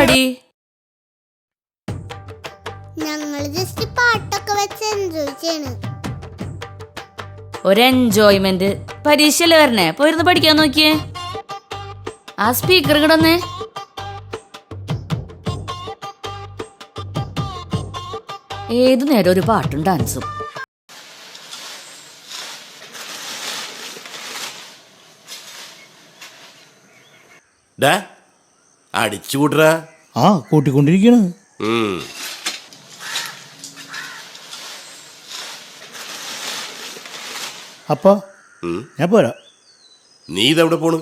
പരിപാടി ഞങ്ങൾ ജസ്റ്റ് പാട്ടൊക്കെ വെച്ച് എൻജോയ് ചെയ്യണ്. ഒരു എൻജോയ്മെന്റ് പരീക്ഷയല്ലേ വരണേ? പോയിരുന്ന് പഠിക്കാൻ നോക്കിയേ. ആ സ്പീക്കർ കിടന്നേ ഏതു നേരം ഒരു പാട്ടും ഡാൻസും ഡാ അടിച്ചു കൂട്ടറാ ആ കൂട്ടിക്കൊണ്ടിരിക്കണ്. അപ്പോ ഞാൻ പോരാ. നീ ഇതെവിടെ പോണു?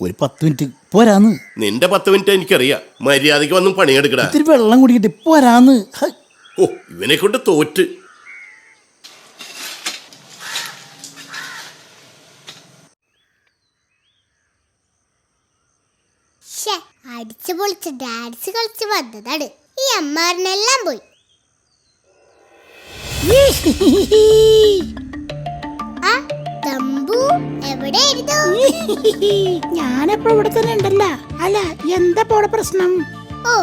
ഒരു പത്ത് മിനിറ്റ് പോരാന്ന്. നിന്റെ പത്ത് മിനിറ്റ് എനിക്കറിയാം. മര്യാദയ്ക്ക് വന്നും പണിയെടുക്കടാ. ഇത്തിരി വെള്ളം കുടിക്കട്ടെ പോരാന്ന്. ഓ ഇവനെ കൊണ്ട് തോറ്റ് ഷേ അടിച്ചു പൊളിച്ച് ഡാൻസ് കളിച്ച് വന്നതാണ്. ഈ അമ്മാറിനെല്ലാം പോയി. ആ തമ്പു എവിടെയായിരുന്നു? ഞാനെപ്പോ ഇവിടെ തന്നെ ഉണ്ടല്ല. അല്ല എന്താ പോടെ പ്രശ്നം? ഓ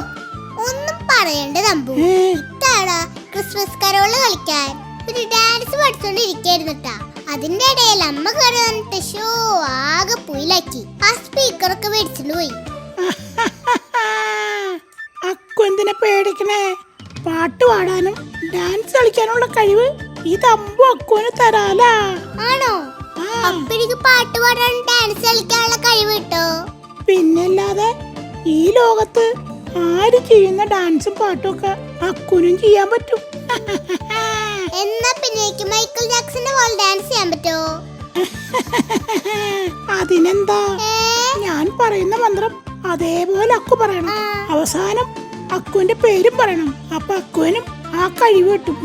ഒന്നും പറയണ്ട തമ്പു. ഇതാടാ ക്രിസ്മസ് കരോൾ കളിക്കാൻ ഒരു ഡാൻസ് പഠിച്ചോണ്ടിരിക്കായിരുന്നിട്ടാ അതിന്റെ ഇടയിൽ അമ്മ കയറി വന്നിട്ട് ഷോ ആകെ പുയിലാക്കി. ആ സ്പീക്കറൊക്കെ മേടിച്ചിട്ട് പോയി. എന്തിനെ പാട്ട് പാടാനും ഡാൻസ് കളിക്കാനുള്ള കഴിവ് ഈ തമ്പു അക്കുവിന് തരാലാ. ആണോ? അപ്പൊ എനിക്ക് പാട്ട് പാടാനും ഡാൻസ് കളിക്കാനുള്ള കഴിവ് കിട്ടോ? പിന്നല്ലാതെ ഈ ലോകത്ത് ആര് ചെയ്യുന്ന ഡാൻസും പാട്ടും ഒക്കെ അക്കുനും ചെയ്യാൻ പറ്റും. എന്നാ പിന്നെ എനിക്ക് മൈക്കിൾ ജാക്സന്റെ പോലെ ഡാൻസ് ചെയ്യാൻ പറ്റോ? അതിനെന്താ? ഞാൻ പറയുന്ന മന്ത്രം അതേപോലെ അക്കു പറയണം. അവസാനം അക്കുവിന്റെ പേരും പറയണം. അപ്പൊ അക്കുവിനും ആ കഴിവ് കിട്ടും.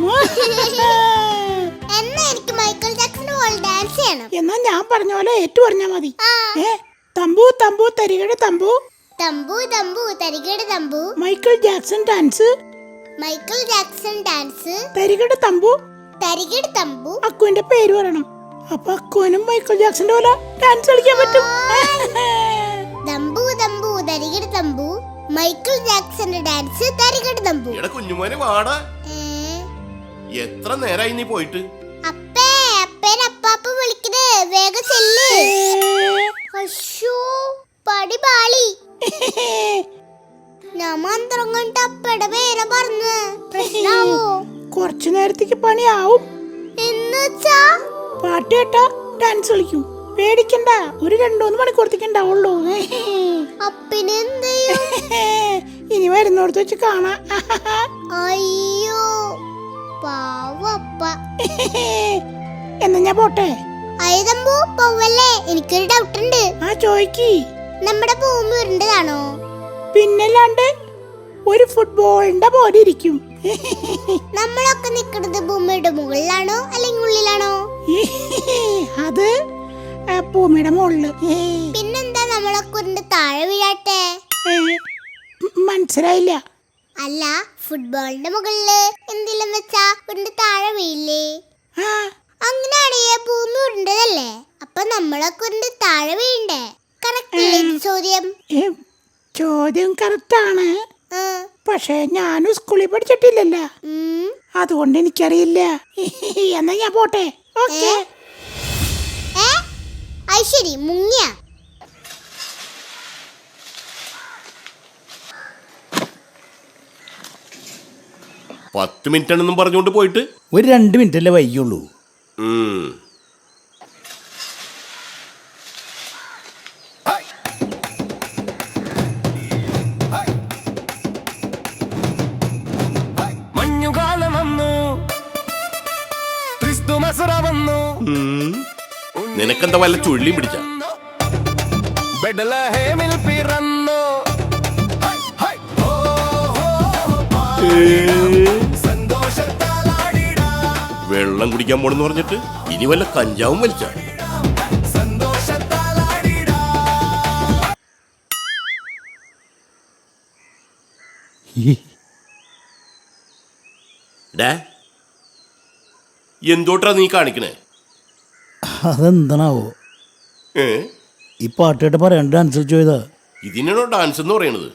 എന്നാ എനിക്ക് മൈക്കിൾ ജാക്സന്റെ പോലെ ഡാൻസ് ചെയ്യണം? എന്നാ ഞാൻ പറഞ്ഞ പോലെ ഏറ്റു പറഞ്ഞാ മതി. ഏ തമ്പു തമ്പു തരികട തമ്പു. തമ്പു തമ്പു തരികട് Thampu. Michael Jackson dance. Michael Jackson dance. തരികട തമ്പു. തരികട് തമ്പു. അക്കുവിന്റെ പേര് പറയണം. അപ്പൊ അക്കുവിനും മൈക്കിൾ ജാക്സന്റെ പോലെ ഡാൻസ് കളിക്കാൻ പറ്റും. മൈക്കിൾ ജാക്സന്റെ ഡാൻസ് തരികട് തമ്പു എടാ കുഞ്ഞുമോനെ വാടാ. എത്ര നേരായി നീ പോയിട്ട്? അപ്പേ അപ്പേ അപ്പാപ്പ വിളിക്കണേ. വേഗം ചെല്ല്. അശ്ശോ പടി പാളി. ഞാൻ മന്ത്രം കൊണ്ട് അപ്പയുടെ പേരെ പറഞ്ഞ്. പ്രശ്നാവോ? കുറച്ചു നേരത്തേക്ക് പണിയാവും. എന്ന് വെച്ചാ? പാട്ട് കേട്ടാ ഡാൻസ് കളിക്കും. പേടിക്കണ്ട. ഒരു രണ്ടൂന്ന് മണിക്കൂർ ഉണ്ടാവുള്ളൂ ഇനി വരുന്നോടത്ത് വെച്ച് കാണാം. അയ്യോ പാവപ്പ. എന്നാ ഞാൻ പോട്ടെ. അയതമ്പു പോവല്ലേ? എനിക്കൊരു ഡൗട്ട് ഉണ്ട്. ആ ചോയ്ക്കി. നമ്മുടെ ഭൂമി ഉരുണ്ടതാണോ? പിന്നല്ലാണ്ട് ഒരു ഫുട്ബോളിന്റെ പോലെ ഇരിക്കും. നമ്മളൊക്കെ നിക്കുന്നത് ഭൂമിയുടെ മുകളിലാണോ? അല്ലെങ്കിൽ ഉള്ളിലാണോ? അത് ഭൂമിയുടെ മുകളിൽ പിന്നെന്താ നമ്മളെ ഉരുണ്ട് താഴെ വീഴാട്ടെ മനസ്സിലായില്ല. അല്ല ഫുട്ബോളിന്റെ മുകളിൽ എന്തെങ്കിലും വെച്ചാ ഉരുണ്ട് താഴെ വീഴില്ലേ? അങ്ങനെയാണെങ്കിൽ ഭൂമി ഉരുണ്ടതല്ലേ? അപ്പൊ നമ്മളൊക്കെ ഉരുണ്ട് താഴെ വീഴണ്ടേ? കറക്റ്റ് ചോദ്യം? ചോദ്യം കറക്റ്റാണ്. പക്ഷേ ഞാനും സ്കൂളിൽ പഠിച്ചിട്ടില്ലല്ലോ. അതുകൊണ്ട് എനിക്കറിയില്ല. എന്നാ ഞാൻ പോട്ടെ. ഓക്കെ. ശരി മുങ്ങിയ. പത്ത് മിനിറ്റ് ആണെന്നും പറഞ്ഞുകൊണ്ട് പോയിട്ട്. ഒരു രണ്ട് മിനിറ്റ് അല്ലേ വൈകുള്ളൂ. മഞ്ഞുകാലം വന്നു. ക്രിസ്തുമസറ വന്നു. നിനക്കെന്താ വല്ല ചുള്ളിയും പിടിച്ച? വെള്ളം കുടിക്കാൻ പോണെന്ന് പറഞ്ഞിട്ട് ഇനി വല്ല കഞ്ചാവും വലിച്ച? എന്തോട്ടാ നീ കാണിക്കണേ? അതെന്താണാവോ? ഏ? ഈ അട്ടേട്ടപ്പ രണ്ട് പറയാണ്ട് ഡാൻസ് ചോയ്താ. ഇതിനാണോ ഡാൻസ് എന്ന് പറയണത്?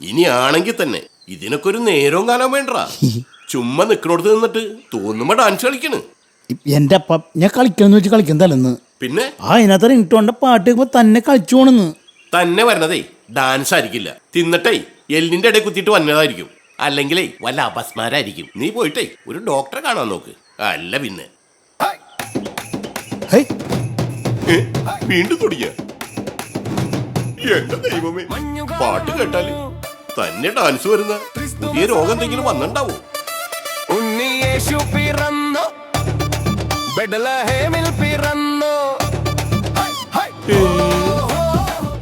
ഇനി ആണെങ്കിൽ തന്നെ ഇതിനൊക്കെ ഒരു നേരവും കാലം വേണ്ട ചുമ്മാ നിക്കണോടത്ത് നിന്നിട്ട് തോന്നുമ്പോ ഡാൻസ് കളിക്കണ്. എന്റെ അപ്പ ഞാൻ കളിക്കണമെന്ന് വെച്ച് കളിക്കുന്നതല്ലെന്ന് പിന്നെ? ആ അതിനകത്ത് ഇട്ടോണ്ട പാട്ട് കേൾക്കുമ്പോ തന്നെ കളിച്ചു പോണെന്ന് തന്നെ വരണതേ ഡാൻസ് ആയിരിക്കില്ല. തിന്നിട്ടേ എല്ലിന്റെ ഇടയിൽ കുത്തിയിട്ട് വന്നതായിരിക്കും. അല്ലെങ്കിലേ വല്ല അപസ്മാരായിരിക്കും. നീ പോയിട്ടേ ഒരു ഡോക്ടറെ കാണാൻ നോക്ക്. അല്ല പിന്നെ? വീണ്ടും തുടങ്ങിയ എന്റെ ദൈവമേ പാട്ട് കേട്ടാൽ തന്നെ ഡാൻസ് വരുന്ന പുതിയ രോഗം എന്തെങ്കിലും വന്നിണ്ടാവോ ഉണ്ണിയേശു പിറന്നു ബെഡലഹേമിൽ പിറന്നു ഹൈ, ഹൈ.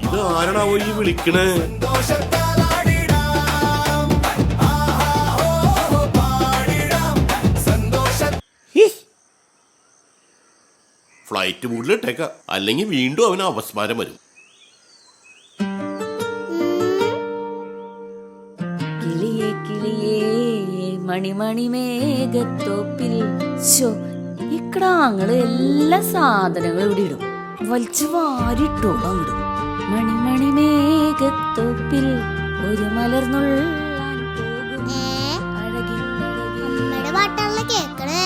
ഇത് ആരണാവോ ഈ വിളിക്കണേ. ഫ്ലൈറ്റ് മൂഡിൽ ഇട്ടേക്കാം അല്ലെങ്കിൽ വീണ്ടും അവന് അപസ്മാരം വരും. കിളിയേ കിളിയേ മണിമണി മേഘത്തോപ്പിൽ ശോ ഈ ക്ടാങ്ങൾ എല്ലാ സാധനങ്ങളും ഇവിടെ ഇടും. വലിച്ചു വാരിട്ടോളും അങ്ങോട്ട് മണിമണി മേഘത്തോപ്പിൽ ഒരു മലർന്നുള്ളാൻ പോകും. ഏ? അഴകിൻ അഴകേ. പാട്ടാണല്ലോ കേക്കണേ.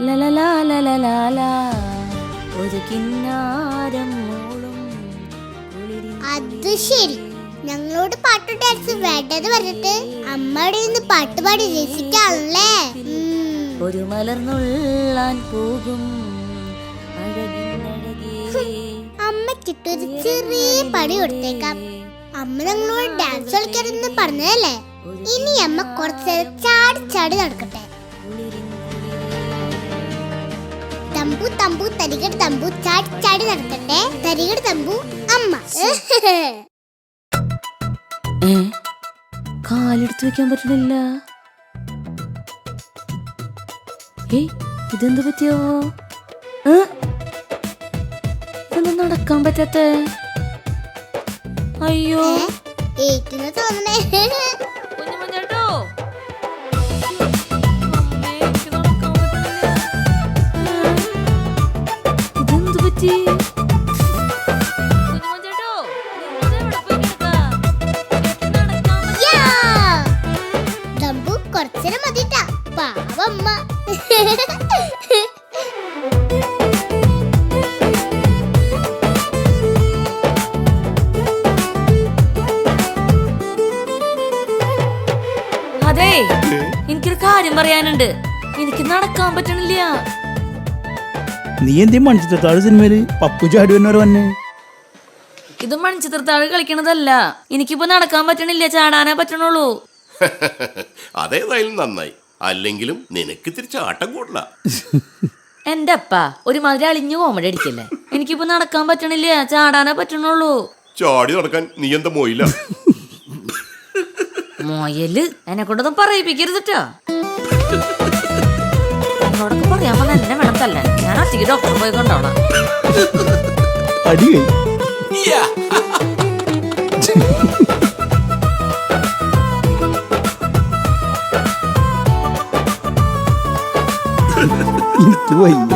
ലലലാ ലലലാലാ, ഒരു കിന്നാരം മോളും അത് ശരി. ഞങ്ങളോട് പാട്ട് ഡാൻസ് വേണ്ടത് പറഞ്ഞിട്ട് അമ്മയുടെ നിന്ന് പാട്ട് പാടി രസിക്കാണല്ലേ ഒരു മലർന്നുള്ളാൻ പോകും അമ്മക്കിട്ടൊരു ചെറിയ പണി കൊടുത്തേക്കാം. അമ്മ ഞങ്ങളോട് ഡാൻസ് കളിക്കരുതെന്ന് പറഞ്ഞതല്ലേ? ഇനി അമ്മ കുറച്ച് ചാടി ചാടി നടക്കട്ടെ. തമ്പു തമ്പു തരികട് തമ്പു ചാടി ചാടി നടക്കട്ടെ. തരികട് തമ്പു അമ്മ. കാലെടുത്ത് വെക്കാൻ പറ്റണില്ല. ഇതെന്ത് പറ്റിയോ? ഇതൊന്നും നടക്കാൻ പറ്റാത്ത അയ്യോ. ഏറ്റുന്ന തോന്നണേ. തമ്പു കുറച്ചേരം മതിട്ടാ. പാവമ്മ. അതെ എനിക്കൊരു കാര്യം പറയാനുണ്ട്. എനിക്ക് നടക്കാൻ പറ്റണില്ല. നീ എന്തേ മണിച്ചിത്രത്താഴ് സിനിമയിൽ? പപ്പു ചാടി വന്നവർ വന്നെ. ഇത് മണിച്ചിത്രത്താഴ് കളിക്കണതല്ല. എനിക്കിപ്പോ നടക്കാൻ പറ്റണില്ല ചാടാനേ പറ്റണുള്ളൂ. അതേതായാലും നന്നായി. അല്ലെങ്കിലും നിനക്ക് തിരിച്ച് ആട്ടം കൂടല. എന്റെ അപ്പ ഒരുമാതിരി അളിഞ്ഞു കോമഡി അടിക്കല്ലേ? എനിക്കിപ്പോ നടക്കാൻ പറ്റണില്ല ചാടാനേ പറ്റണുള്ളൂ. ചാടി നടക്കാൻ നീ എന്താ മോയില്ല മോയൽ? എന്നെ കൊണ്ടൊന്നും പറയിപ്പിക്കരുതിട്ടോ എന്നോടൊക്കെ പറയാൻ തല്ലാൻ ഞാൻ ഒറ്റയ്ക്ക് ഡോക്ടറെ പോയി കൊണ്ടോളാം അടി എനിക്ക് വയ്യ